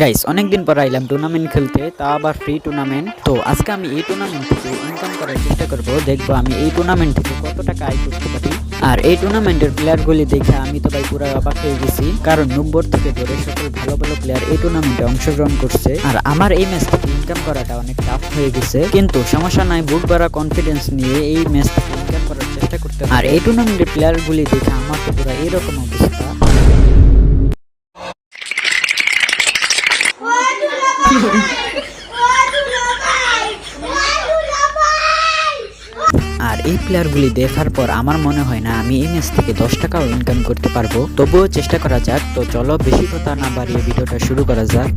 Guys অনেকদিন পর আইলাম টুর্নামেন্ট খেলতে, তা আবার ফ্রি টুর্নামেন্ট তো আজকে আমি এই টুর্নামেন্ট থেকে ইনকাম করার চেষ্টা করব, দেখব আমি এই টুর্নামেন্ট থেকে কত টাকা আয় করতে পারি। আর এই টুর্নামেন্টের প্লেয়ারগুলি দেখে আমি তো ভাই পুরো অবাক হয়ে গেছি, কারণ নম্বর থেকে ধরে সকল ভালো ভালো প্লেয়ার এই টুর্নামেন্টে অংশগ্রহণ করছে। আর আমার এই ম্যাচ থেকে ইনকাম করাটা অনেক টাফ হয়ে গেছে, কিন্তু সমস্যা নাই বুক বাড়া কনফিডেন্স নিয়ে এই ম্যাচ থেকে ইনকাম করার চেষ্টা করতে। আর এই টুর্নামেন্টের প্লেয়ারগুলি দেখে আমার তো পুরো এরকম অবস্থা। আর এই প্লেয়ারগুলি দেখার পর আমার মনে হয় না আমি এই ম্যাচ থেকে দশ টাকাও ইনকাম করতে পারব। তবুও চেষ্টা করা যাক। তো চলো, বেশি কথা না বাড়িয়ে ভিডিওটা শুরু করা যাক।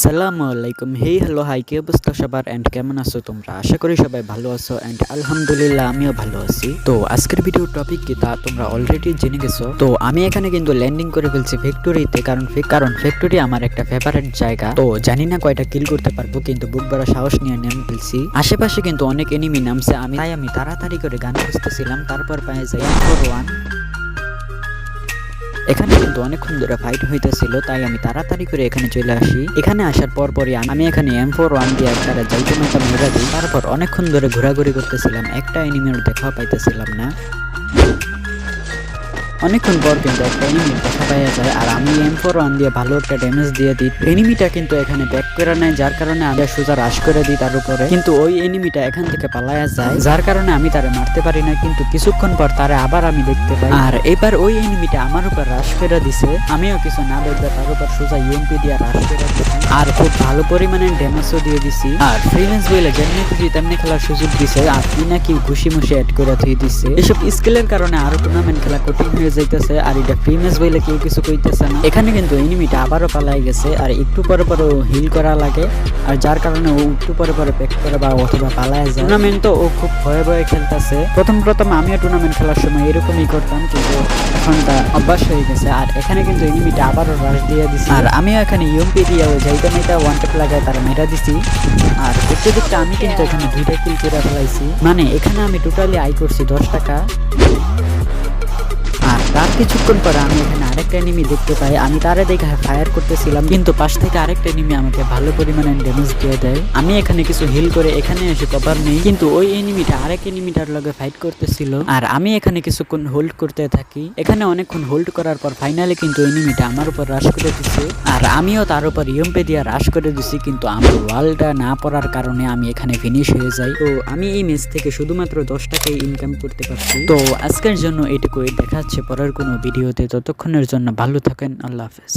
আসসালামু আলাইকুম হেই হ্যালো হাই কি অবস্থা সবার? এন্ড কেমন আছো তোমরা? আশা করি সবাই ভালো আছো। এন্ড আলহামদুলিল্লাহ, আমিও ভালো আছি। তো আজকের ভিডিও টপিক কি তা তোমরা অলরেডি জেনে গেছো। তো আমি এখানে কিন্তু ল্যান্ডিং করে ফেলছি ফ্যাক্টরিতে কারণ কারণ ফ্যাক্টরি আমার একটা ফেভারিট জায়গা। তো জানি না কয়টা কিল করতে পারব, কিন্তু বুক বড় সাহস নিয়ে নেমে ফেলছি। আশেপাশে কিন্তু অনেক এনিমি নামছে, আমি তাই আমি তাড়াতাড়ি করে গান খুঁজতেছিলাম, তারপর পায়ে যাই। ওয়ান এখানে কিন্তু অনেকক্ষণ ধরে ফাইট হইতেছিল, তাই আমি তাড়াতাড়ি করে এখানে চলে আসি। এখানে আসার পর পরই আমি এখানে এম ফোর ওয়ান দিয়ে একটা যাইতে মাথা মেরা দিই। তারপর অনেকক্ষণ ধরে ঘোরাঘুরি করতেছিলাম, একটা এনিমির দেখা পাইতেছিলাম না। অনেকক্ষণ পর কিন্তু একটা এনিমি দেখা পাওয়া যায় আর আমি এম ফোর ওয়ান দিয়ে ভালো একটা ড্যামেজ দিয়ে দিই। এনিমিটা কিন্তু এখানে ব্যাক করে নেয়, যার কারণে আমি সোজা রাশ করে দিই তার উপরে। কিন্তু ওই এনিমিটা এখান থেকে পালায়া যায়, যার কারণে আমি তারে মারতে পারি না, কিন্তু কিছুক্ষণ পর তারে আবার আমি দেখতে পাই। আর এবার ওই এনিমিটা আমার উপর রাশ করে দিছে, আমিও কিছু না দেখবে তার উপর সোজা ইউএমপি দিয়ে রাশ করে দিছি। আর খুব ভালো পরিমাণে ড্যামেজও দিয়ে দিছি। আর ফ্রিল্যান্স বইলে যেমনি খুশি তেমনি খেলার সুযোগ দিছে, আর কি নাকি ঘুষি মুষি অ্যাড করে থুই দিছে। এসব স্কিলের কারণে আরও টুর্নামেন্ট খেলা কঠিন হয়ে যাইতেছে আর এটা ম্যাচ বইলে কেউ কিছু কইতেছে না। এখানে কিন্তু এনিমিটা আবারও পালাই গেছে আর একটু পরে পরে হিল করা লাগে আর যার কারণে ও একটু পরে পরে প্যাক করে বা অথবা পালায় যায়। টুর্নামেন্ট তো ও খুব ভয়ে ভয়ে খেলতেছে। প্রথম প্রথম আমিও টুর্নামেন্ট খেলার সময় এরকমই করতাম, কিন্তু এখন তা অভ্যাস হয়ে গেছে। আর এখানে কিন্তু এনিমিটা আবারও রাশ দিয়ে দিছি। আর আমিও এখানে ইউএমপি দিয়ে ওই যাইতে মাইটা ওয়ান টেপ লাগায় তারা মেরা দিছি। আর দেখতে দেখতে আমি কিন্তু এখানে দুইটা কিল করে ফেলাইছি। মানে এখানে আমি টোটালি আয় করছি দশ টাকা। আর তার কিছুক্ষণ পরে আমি এখানে আরেকটা এনিমি দেখতে পাই। আমি তারে দেখে ফায়ার করতেছিলাম, কিন্তু পাশ থেকে আরেকটা এনিমি আমাকে ভালো পরিমাণে ড্যামেজ দিয়ে দেয়। আমি এখানে কিছু হিল করে এখানে এসে কভার নেই, কিন্তু ওই এনিমিটা আরেক এনিমিটার লগে ফাইট করতেছিল। আর আমি এখানে কিছুক্ষণ হোল্ড করতে থাকি। এখানে অনেকক্ষণ হোল্ড করার পর ফাইনালি কিন্তু এনিমিটা আমার উপর রাশ করে দিছে। আর আমিও তার উপর ইয়ম্পে দিয়ে রাশ করে দিছি, কিন্তু আমার ওয়ালটা না পড়ার কারণে আমি এখানে ফিনিশ হয়ে যাই। তো আমি এই ম্যাচ থেকে শুধুমাত্র দশ টাকাই ইনকাম করতে পারছি। তো আজকের জন্য এটুকুই। দেখা হচ্ছে পরের কোনো ভিডিওতে ততক্ষণের জন্য ভালো থাকেন আল্লাহ হাফেজ।